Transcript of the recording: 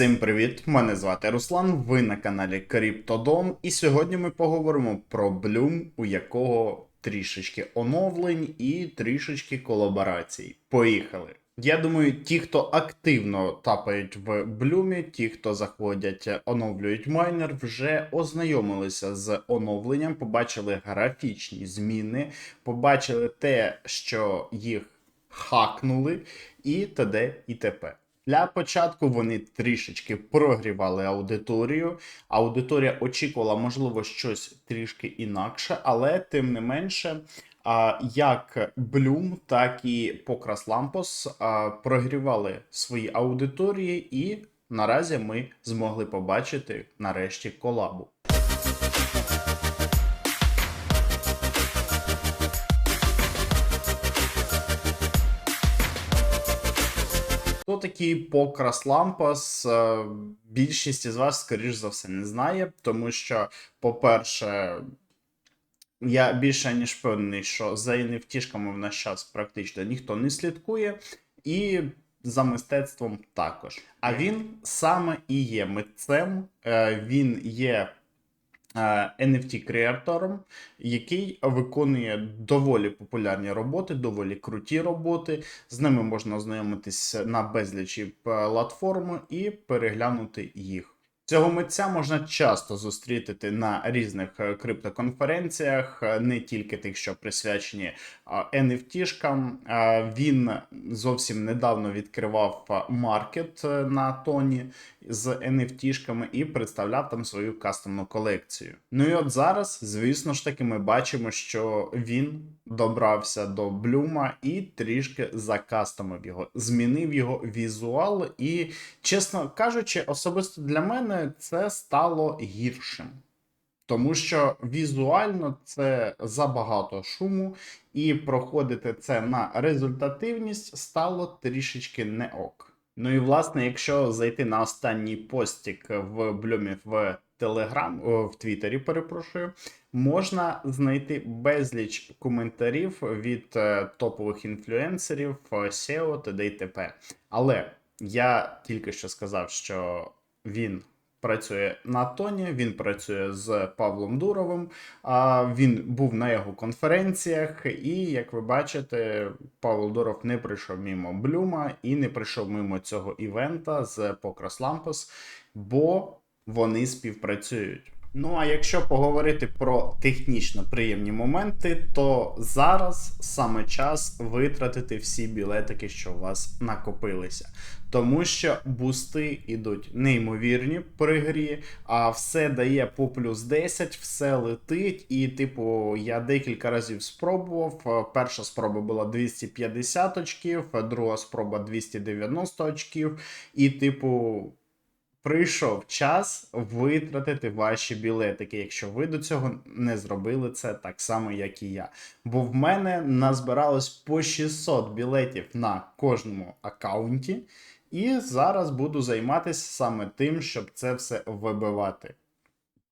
Всім привіт! Мене звати Руслан. Ви на каналі Криптодом. І сьогодні ми поговоримо про Bloom, у якого трішечки оновлень і трішечки колаборацій. Поїхали! Я думаю, ті, хто активно тапають в Блюмі, ті, хто заходять, оновлюють майнер, вже ознайомилися з оновленням, побачили графічні зміни, побачили те, що їх хакнули, і т.д. і т.п. Для початку вони трішечки прогрівали аудиторію. Аудиторія очікувала, можливо, щось трішки інакше, але тим не менше, як Bloom, так і Покрас Лампос прогрівали свої аудиторії, і наразі ми змогли побачити нарешті колабу. Хто такий Покрас Лампас? Е, Більшість із вас, скоріш за все, не знає, тому що, по-перше, я більше ніж певний, що за NFT-шками в наш час практично ніхто не слідкує, і за мистецтвом також. А він саме і є митцем, е, він є NFT-креатором, який виконує доволі популярні роботи, доволі круті роботи. З ними можна ознайомитись на безлічі платформи і переглянути їх. Цього митця можна часто зустріти на різних е, криптоконференціях, е, не тільки тих, що присвячені NFT-шкам. Е, Він зовсім недавно відкривав маркет на тоні з NFT-шками і представляв там свою кастомну колекцію. Ну і от зараз, звісно ж таки, ми бачимо, що він добрався до Блюма і трішки закастомив його, змінив його візуал, і, чесно кажучи, особисто для мене це стало гіршим. Тому що візуально це забагато шуму, і проходити це на результативність стало трішечки не ок. Ну і власне, якщо зайти на останній постік в Блюмі в Телеграм, в Твіттері, перепрошую, можна знайти безліч коментарів від е, топових інфлюенсерів, е, SEO, т.д. і т.п. Але я тільки що сказав, що він працює на тоні, він працює з Павлом Дуровим. А він був на його конференціях, і як ви бачите, Павло Дуров не прийшов мимо Блюма і не прийшов мимо цього івента з Покрас Лампос, бо вони співпрацюють. Ну а якщо поговорити про технічно приємні моменти, то зараз саме час витратити всі білетики, що у вас накопилися. Тому що бусти йдуть неймовірні при грі, а все дає по плюс 10, все летить. І, типу, я декілька разів спробував. Перша спроба була 250 очків, друга спроба 290 очків. І, типу. Прийшов час витратити ваші білетики, якщо ви до цього не зробили це так само, як і я. Бо в мене назбиралось по 600 білетів на кожному аккаунті, і зараз буду займатися саме тим, щоб це все вибивати.